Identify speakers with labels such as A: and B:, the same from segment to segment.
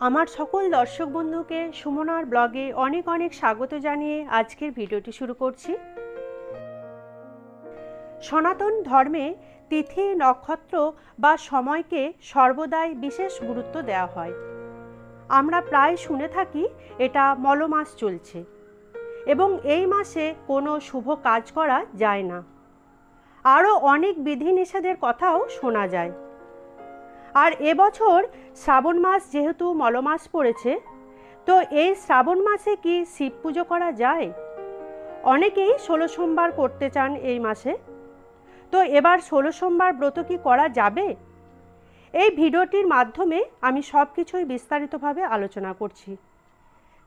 A: আমার সকল দর্শক বন্ধুকে সুমনার ব্লগে অনেক অনেক স্বাগত জানিয়ে আজকের ভিডিওটি শুরু করছি। সনাতন ধর্মে তিথি, নক্ষত্র বা সময়কে সর্বদাই বিশেষ গুরুত্ব দেওয়া হয়। আমরা প্রায় শুনে থাকি এটা মলমাস চলছে এবং এই মাসে কোনো শুভ কাজ করা যায় না। আরও অনেক বিধিনিষেধের কথাও শোনা যায়। আর এবছর শ্রাবণ মাস যেহেতু মলমাস পড়েছে, তো এই শ্রাবণ মাসে কি শিব পুজো করা যায়? অনেকেই ষোলো সোমবার করতে চান এই মাসে। তো এবার ষোলো সোমবার ব্রত কি করা যাবে? এই ভিডিওটির মাধ্যমে আমি সব কিছুই বিস্তারিতভাবে আলোচনা করছি।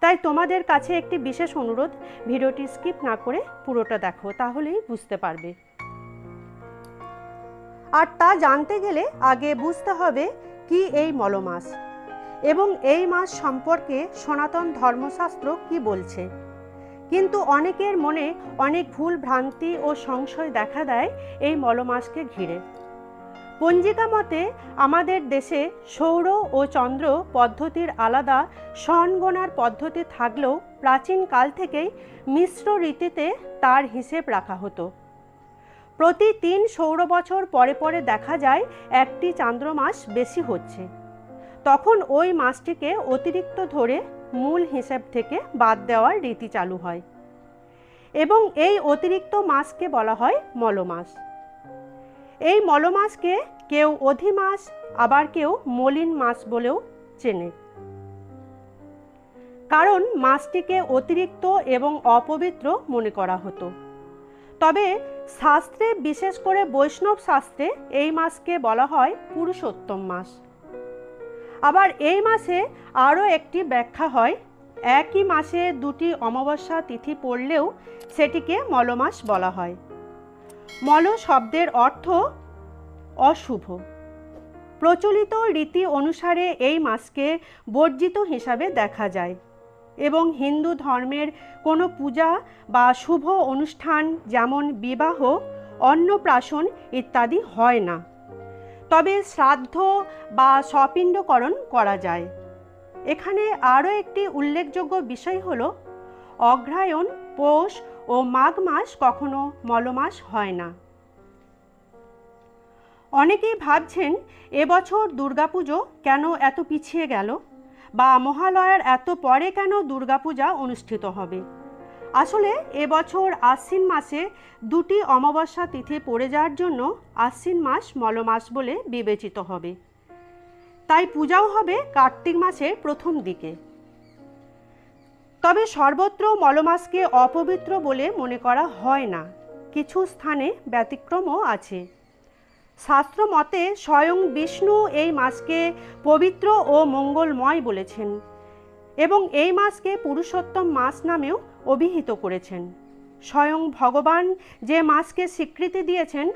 A: তাই তোমাদের কাছে একটি বিশেষ অনুরোধ, ভিডিওটি স্কিপ না করে পুরোটা দেখো, তাহলেই বুঝতে পারবে। আর তা জানতে গেলে আগে বুঝতে হবে কি এই মলমাস এবং এই মাস সম্পর্কে সনাতন ধর্মশাস্ত্র কি বলছে। কিন্তু অনেকের মনে অনেক ভুল ভ্রান্তি ও সংশয় দেখা দেয় এই মলমাসকে ঘিরে। পঞ্জিকা মতে আমাদের দেশে সৌর ও চন্দ্র পদ্ধতির আলাদা সন গোনার পদ্ধতি থাকলেও প্রাচীন কাল থেকেই মিশ্র রীতিতে তার হিসেব রাখা হতো। প্রতি তিন সৌর বছর পরে পরে দেখা যায় একটি চান্দ্রমাস বেশি হচ্ছে। তখন ওই মাসটিকে অতিরিক্ত ধরে মূল হিসেব থেকে বাদ দেওয়ার রীতি চালু হয় এবং এই অতিরিক্ত মাসকে বলা হয় মলমাস। এই মলমাসকে কেউ অধিমাস, আবার কেউ মলিন মাস বলেও চেনে। কারণ মাসটিকে অতিরিক্ত এবং অপবিত্র মনে করা হতো। তবে শাস্ত্রে, বিশেষ করে বৈষ্ণব শাস্ত্রে এই মাসকে বলা হয় পুরুষোত্তম মাস। আবার এই মাসে আরও একটি ব্যাখ্যা হয়, একই মাসে দুটি অমাবস্যা তিথি পড়লেও সেটিকে মলমাস বলা হয়। মল শব্দের অর্থ অশুভ। প্রচলিত রীতি অনুসারে এই মাসকে বর্জিত হিসাবে দেখা যায়। এবং হিন্দু ধর্মের কোনো পূজা বা শুভ অনুষ্ঠান যেমন বিবাহ, অন্নপ্রাশন ইত্যাদি হয় না। তবে শ্রাদ্ধ বা স্বপিণ্ডকরণ করা যায়। এখানে আরও একটি উল্লেখযোগ্য বিষয় হল অগ্রায়ণ পৌষ ও মাঘ মাস কখনো মলমাস হয় না। অনেকেই ভাবছেন এবছর দুর্গাপুজো কেন এত পিছিয়ে গেল? বা মহালয়ার এত পরে কেন দুর্গাপূজা অনুষ্ঠিত হবে? আসলে এবছর আশ্বিন মাসে দুটি অমাবস্যা তিথি পড়ে যাওয়ার জন্য আশ্বিন মাস মলমাস বলে বিবেচিত হবে। তাই পূজাও হবে কার্তিক মাসের প্রথম দিকে। তবে সর্বত্র মলমাসকে অপবিত্র বলে মনে করা হয় না। কিছু স্থানে ব্যতিক্রমও আছে। শাস্ত্র মতে স্বয়ং বিষ্ণু এই মাসকে পবিত্র ও মঙ্গলময় বলেছেন এবং এই মাসকে পুরুষোত্তম মাস নামেও অভিহিত করেছেন। স্বয়ং ভগবান যে মাসকে স্বীকৃতি দিয়েছেন,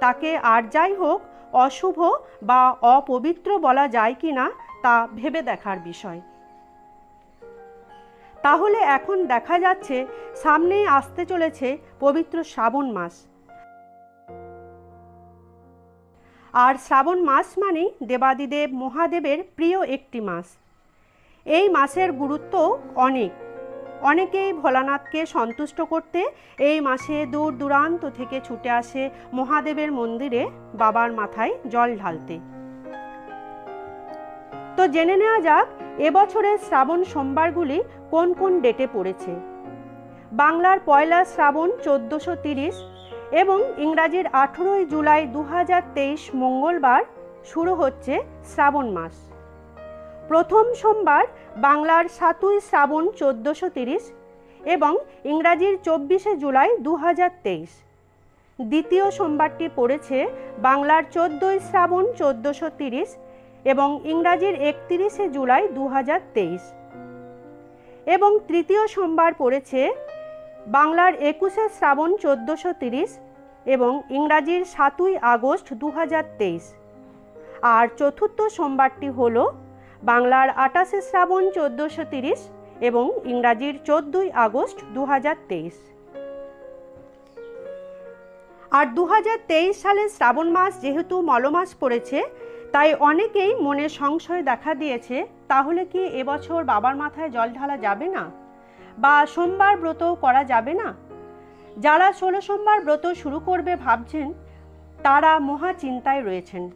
A: তাকে আর যাই হোক অশুভ বা অপবিত্র বলা যায় কি না, তা ভেবে দেখার বিষয়। তাহলে এখন দেখা যাচ্ছে সামনেই আসতে চলেছে পবিত্র শ্রাবণ মাস। আর শ্রাবণ মাস মানেই দেবাদিদেব মহাদেবের প্রিয় একটি মাস। এই মাসের গুরুত্ব অনেক। অনেকেই ভোলানাথকে সন্তুষ্ট করতে এই মাসে দূর দূরান্ত থেকে ছুটে আসে মহাদেবের মন্দিরে বাবার মাথায় জল ঢালতে। তো জেনে নেওয়া যাক এবছরের শ্রাবণ সোমবারগুলি কোন কোন ডেটে পড়েছে? বাংলার পয়লা শ্রাবণ চোদ্দোশো তিরিশ এবং ইংরাজির আঠেরোই জুলাই দু হাজার তেইশ মঙ্গলবার শুরু হচ্ছে শ্রাবণ মাস। প্রথম সোমবার বাংলার সাতই শ্রাবণ চোদ্দোশো তিরিশ এবং ইংরাজির চব্বিশে জুলাই দু হাজার তেইশ। দ্বিতীয় সোমবারটি পড়েছে বাংলার চোদ্দোই শ্রাবণ চোদ্দোশো তিরিশ এবং ইংরাজির একত্রিশে জুলাই দু হাজার তেইশ। এবং তৃতীয় সোমবার পড়েছে বাংলার একুশে শ্রাবণ চোদ্দোশো তিরিশ এবং ইংরাজির সাতই আগস্ট দু তেইশ। আর চতুর্থ সোমবারটি হল বাংলার আটাশে শ্রাবণ চোদ্দোশো তিরিশ এবং ইংরাজির চোদ্দই আগস্ট দু তেইশ। আর দু সালের শ্রাবণ মাস যেহেতু মলমাস পড়েছে, তাই অনেকেই মনে সংশয় দেখা দিয়েছে, তাহলে কি এবছর বাবার মাথায় জল ঢালা যাবে না? বা সোমবার ব্রত করা যাবে না? যারা ষোলো সোমবার ব্রত শুরু করবে ভাবছেন, তারা মহা চিন্তায় রয়েছেন।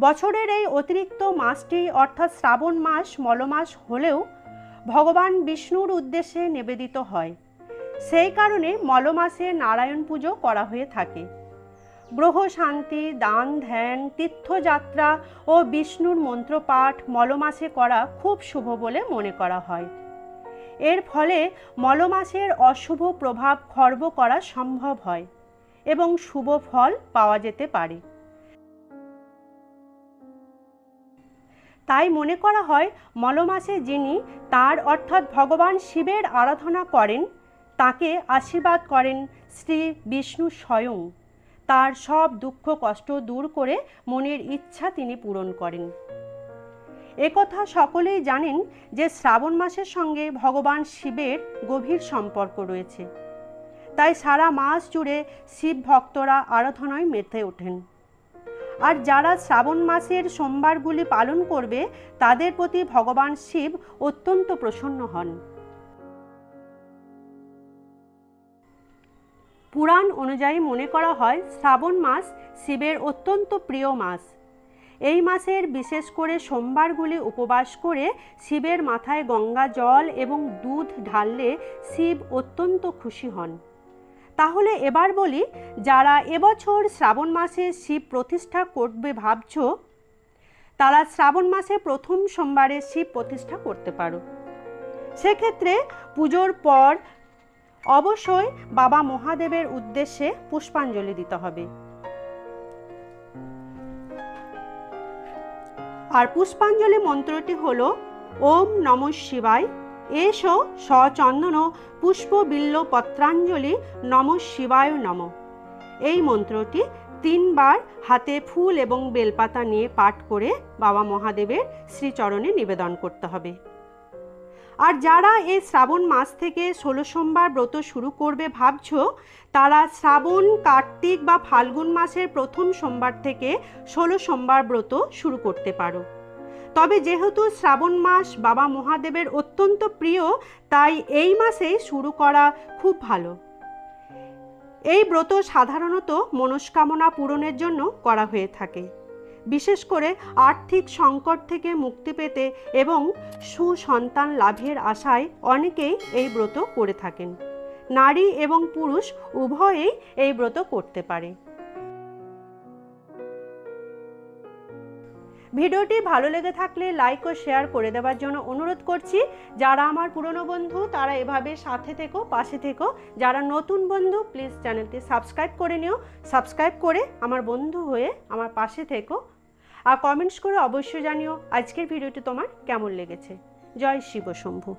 A: বছরের এই অতিরিক্ত মাসটি অর্থাৎ শ্রাবণ মাস, মলমাস হলেও ভগবান বিষ্ণুর উদ্দেশ্যে নিবেদিত হয়। সেই কারণে মলমাসে নারায়ণ পুজো করা হয়ে থাকে। গ্রহ শান্তি, দান, ধ্যান, তীর্থযাত্রা ও বিষ্ণুর মন্ত্রপাঠ মলমাসে করা খুব শুভ বলে মনে করা হয়। এর ফলে মলমাসের অশুভ প্রভাব খর্ব করা সম্ভব হয় এবং শুভ ফল পাওয়া যেতে পারে। তাই মনে করা হয় মলমাসে যিনি তার অর্থাৎ ভগবান শিবের আরাধনা করেন, তাকে আশীর্বাদ করেন শ্রী বিষ্ণু স্বয়ং। তার সব দুঃখ কষ্ট দূর করে মনের ইচ্ছা তিনি পূরণ করেন। একথা সকলেই জানেন যে শ্রাবণ মাসের সঙ্গে ভগবান শিবের গভীর সম্পর্ক রয়েছে। তাই সারা মাস জুড়ে শিব ভক্তরা আরাধনায় মেতে ওঠেন। আর যারা শ্রাবণ মাসের সোমবারগুলি পালন করবে, তাদের প্রতি ভগবান শিব অত্যন্ত প্রসন্ন হন। পুরাণ অনুযায়ী মনে করা হয়, শ্রাবণ মাস শিবের অত্যন্ত প্রিয় মাস। এই মাসের বিশেষ করে সোমবারগুলি উপবাস করে শিবের মাথায় গঙ্গা জল এবং দুধ ঢাললে শিব অত্যন্ত খুশি হন। তাহলে এবার বলি, যারা এবছর শ্রাবণ মাসে শিব প্রতিষ্ঠা করবে ভাবছ, তারা শ্রাবণ মাসে প্রথম সোমবারে শিব প্রতিষ্ঠা করতে পারো। সেক্ষেত্রে পুজোর পর অবশ্যই বাবা মহাদেবের উদ্দেশ্যে পুষ্পাঞ্জলি দিতে হবে। আর পুষ্পাঞ্জলি মন্ত্রটি হল, ওম নম শিবায় এসো সচন্দন পুষ্প বিল্ল পত্রাঞ্জলি নম শিবায় নম। এই মন্ত্রটি তিনবার হাতে ফুল এবং বেলপাতা নিয়ে পাঠ করে বাবা মহাদেবের শ্রীচরণে নিবেদন করতে হবে। আর যারা এই শ্রাবণ মাস থেকে ষোলো সোমবার ব্রত শুরু করবে ভাবছ, তারা শ্রাবণ, কার্তিক বা ফাল্গুন মাসের প্রথম সোমবার থেকে ষোলো সোমবার ব্রত শুরু করতে পারো। তবে যেহেতু শ্রাবণ মাস বাবা মহাদেবের অত্যন্ত প্রিয়, তাই এই মাসেই শুরু করা খুব ভালো। এই ব্রত সাধারণত মনস্কামনা পূরণের জন্য করা হয়ে থাকে। বিশেষ করে আর্থিক সংকট থেকে মুক্তি পেতে এবং সুসন্তান লাভের আশায় অনেকেই এই ব্রত করে থাকেন। নারী এবং পুরুষ উভয়েই এই ব্রত করতে পারে। ভিডিওটি ভালো লেগে থাকলে লাইক ও শেয়ার করে দেওয়ার জন্য অনুরোধ করছি। যারা আমার পুরনো বন্ধু, তারা এভাবে সাথে থেকো, পাশে থেকো। যারা নতুন বন্ধু প্লিজ চ্যানেলটি সাবস্ক্রাইব করে নিও। সাবস্ক্রাইব করে আমার বন্ধু হয়ে আমার পাশে থেকো। আর কমেন্টস করে অবশ্যই জানিও আজকের ভিডিওটি তোমার কেমন লেগেছে। জয় শিব শম্ভু